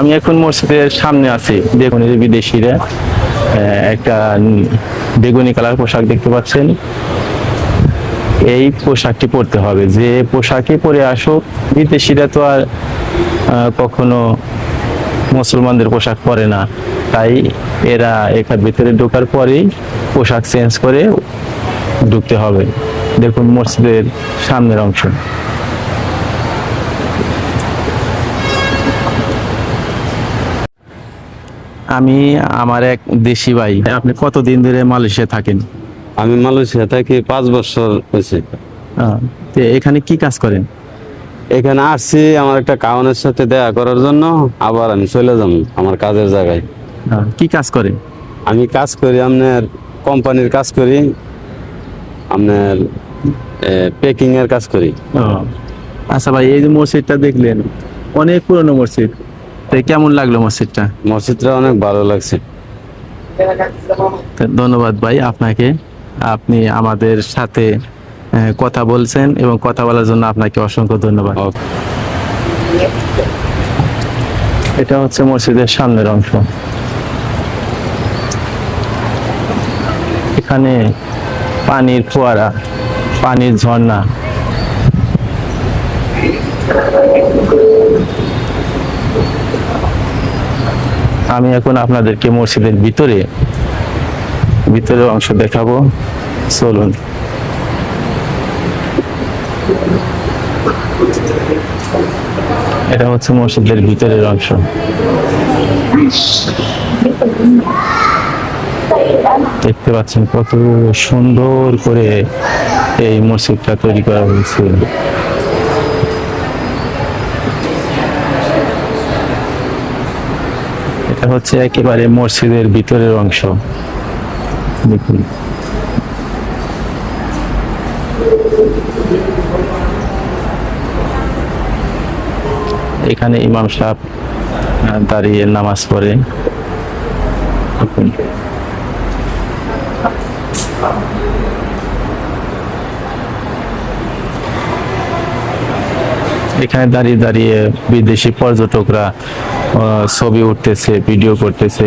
আমি এখন মসজিদের সামনে আছি যে বিদেশিরা একটা বেগুনি কালার পোশাক দেখতে পাচ্ছেন। এই পোশাকটি পরতে হবে, যে পোশাকে পরে আসুক, বিদেশিরা তো আর কখনো মুসলমানদের পোশাক পরে না। তাই এরা এখান ভিতরে ঢোকার পরেই পোশাক চেঞ্জ করে ঢুকতে হবে। দেখুন মসজিদের সামনের অংশ। আমি আমার এক দেশি ভাই। আপনি কতদিন ধরে মালয়েশিয়া থাকেন? আমি মালয়েশিয়া থাকি পাঁচ বছর হয়েছে। তো এখানে কি কাজ করেন? এখানে আসছি আমার একটা কাউনের সাথে দেখা করার জন্য আবার আমি চলে যাব আমার কাজের জায়গায়। কি কাজ করেন? আমি কাজ করি আপনার কোম্পানির কাজ করি আপনার প্যাকিং এর কাজ করি। আচ্ছা ভাই এই যে মসজিদটা দেখলেন অনেক পুরনো মসজিদ। তো কেমন লাগল মসজিদটা? মসজিদটা অনেক ভালো লাগছে। ধন্যবাদ ভাই আপনাকে। আপনি আমাদের সাথে কথা বলছেন এবং কথা বলার জন্য আপনাকে অসংখ্য ধন্যবাদ। এটা হচ্ছে মসজিদের সামনের অংশ। এখানে পানির ফোয়ারা পানির ঝর্ণা। আমি এখন আপনাদেরকে মসজিদের ভিতরে ভিতরের অংশ দেখাবো। চলুন। এটা হচ্ছে মসজিদের ভিতরের অংশ। দেখতে পাচ্ছেন কত সুন্দর করে এই মসজিদটা তৈরি করা হয়েছে। এটা হচ্ছে একেবারে মসজিদের ভিতরের অংশ। দেখুন। এখানে ইমাম সাহেব দাঁড়িয়ে নামাজ পড়ে। এখানে দাঁড়িয়ে দাঁড়িয়ে বিদেশি পর্যটকরা ছবি উঠতেছে ভিডিও করতেছে।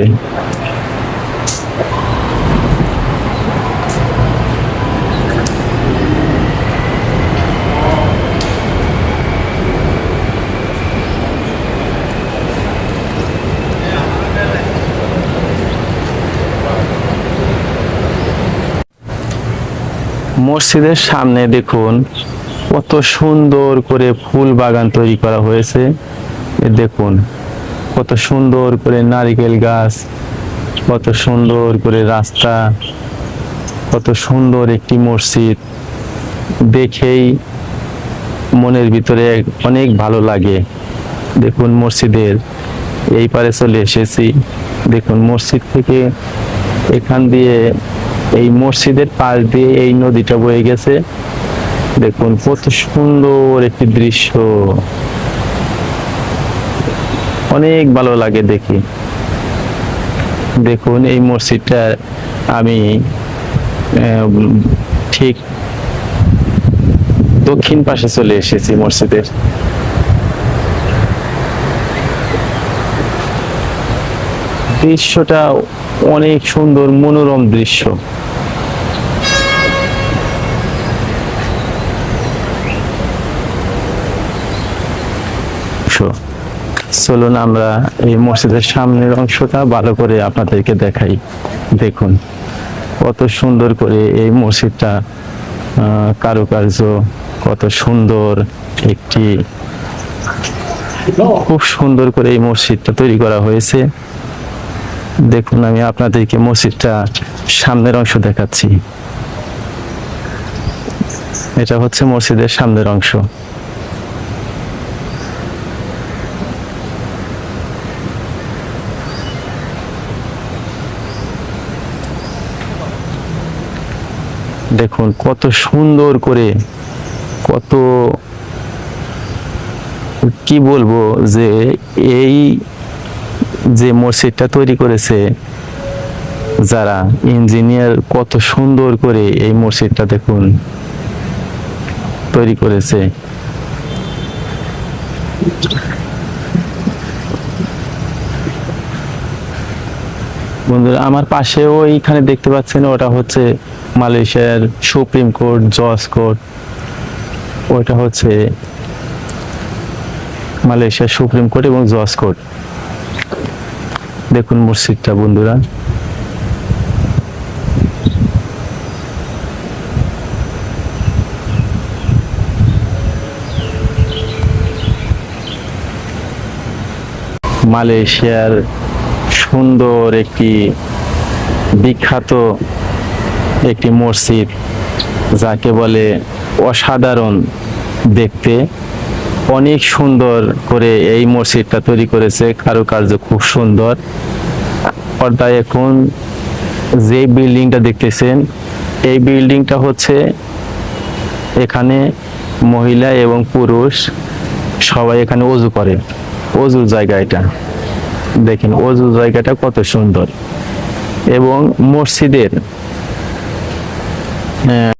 মসজিদের সামনে দেখুন, কত সুন্দর করে ফুল বাগান তৈরি করা হয়েছে। দেখুন। কত সুন্দর করে নারিকেল গাছ, কত সুন্দর করে রাস্তা, কত সুন্দর একটি মসজিদ। দেখেই মনের ভিতরে অনেক ভালো লাগে। দেখুন মসজিদের এই পারে চলে এসেছি। দেখুন মসজিদ থেকে এখান দিয়ে এই মসজিদের পাশ দিয়ে এই নদীটা বয়ে গেছে। দেখুন কত সুন্দর একটি দৃশ্য। অনেক ভালো লাগে দেখি। দেখুন, এই মসজিদটা আমি ঠিক দক্ষিণ পাশে চলে এসেছি মসজিদের। দৃশ্যটা অনেক সুন্দর, মনোরম দৃশ্য অংশ। চলুন আমরা এই মসজিদের সামনের অংশটা ভালো করে আপনাদেরকে দেখাই। দেখুন, কত সুন্দর করে এই মসজিদটা কারুকার্য, কত সুন্দর একটি খুব সুন্দর করে এই মসজিদটা তৈরি করা হয়েছে। দেখুন, আমি আপনাদেরকে মসজিদটা সামনের অংশ দেখাচ্ছি। এটা হচ্ছে মসজিদের সামনের অংশ। দেখুন, কত সুন্দর করে, কত কি বলব যে এই যে মসজিদটা তৈরি করেছে যারা ইঞ্জিনিয়ার, কত সুন্দর করে এই মসজিদটা দেখুন তৈরি করেছে। বন্ধুরা, আমার পাশেও এইখানে দেখতে পাচ্ছেন, ওটা হচ্ছে মালয়েশিয়ার সুপ্রিম কোর্ট, জজ কোর্ট। ওটা হচ্ছে মালয়েশিয়ার সুপ্রিম কোর্ট এবং জজ কোর্ট। দেখুন মসজিদটা বন্ধুরা। মালয়েশিয়ার সুন্দর একটি বিখ্যাত একটি মসজিদ, যাকে বলে অসাধারণ দেখতে। অনেক সুন্দর করে এই মসজিদটা তৈরি করেছে, কারুকার্য খুব সুন্দর। পর্দায় এখন যে বিল্ডিংটা দেখতেছেন, এই বিল্ডিংটা হচ্ছে এখানে মহিলা এবং পুরুষ সবাই এখানে অজু করে অজুর জায়গা এটা। দেখেন অজু জায়গাটা কত সুন্দর। এবং মসজিদের আহ,